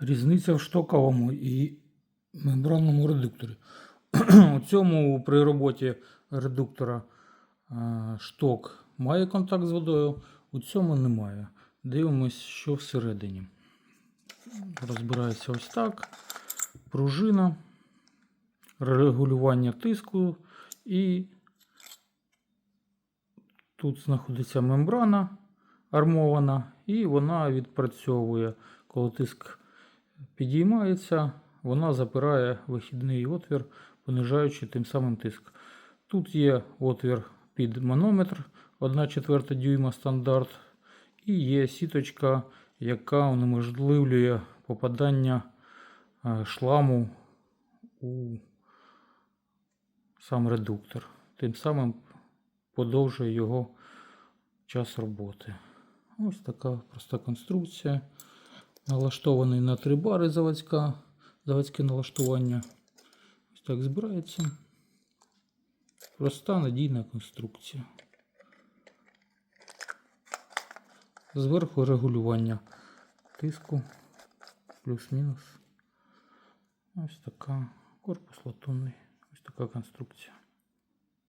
Різниця в штоковому і мембранному редукторі. У цьому при роботі редуктора е, шток має контакт з водою, у цьому немає. Дивимось, що всередині. Розбирається ось так. Пружина, регулювання тиску і тут знаходиться мембрана армована, і вона відпрацьовує, коли тиск підіймається, вона запирає вихідний отвір, понижаючи тим самим тиск. Тут є отвір під манометр 1 четверта дюйма стандарт, і є сіточка, яка унеможливлює попадання е, шламу у сам редуктор. Тим самим подовжує його час роботи. Ось така проста конструкція. Налаштований на три бари заводська, заводське налаштування. Ось так збирається. Проста надійна конструкція. Зверху регулювання тиску плюс-мінус. Ось така корпус латунний. Ось така конструкція.